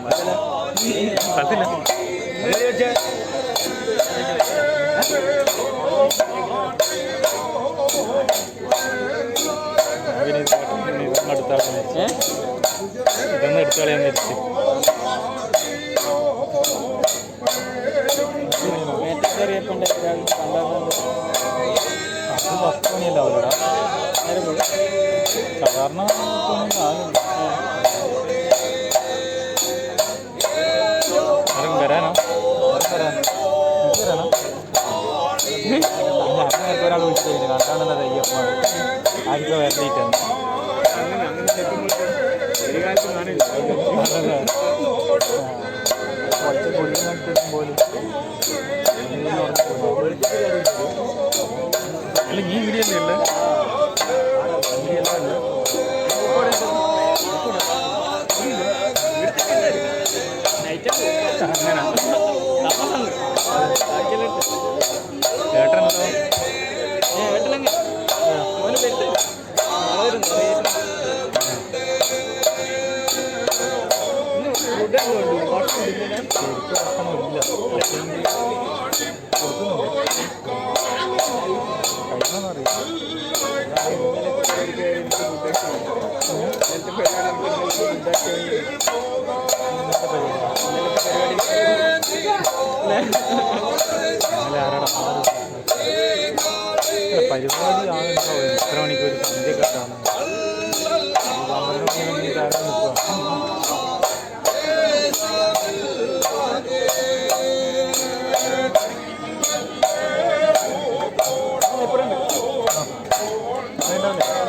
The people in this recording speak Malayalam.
സ്ഥലത്തില്ല ഇത് ഇതൊന്ന് എടുത്താളെ വിചാരിച്ചു മേറ്റക്കറിയപ്പുണ്ട് പണ്ടാകുന്നത് അത് പത്ത് മണിയല്ല അവരുടെ സാധാരണ പത്ത് മണിയൊന്നും ആകും ഞാൻ നേരത്തെ ഒരാൾ വിളിച്ചില്ല കണ്ടാണല്ലോ അയ്യപ്പ ആർക്കോ വരണ്ടിട്ടാണ് കുറച്ച് പുള്ളി നട്ടിട്ടും പോലും പരിപാടി ആണെന്നോ എത്ര മണിക്ക് ഒരു സന്ധ്യക്കെട്ടാണ് なん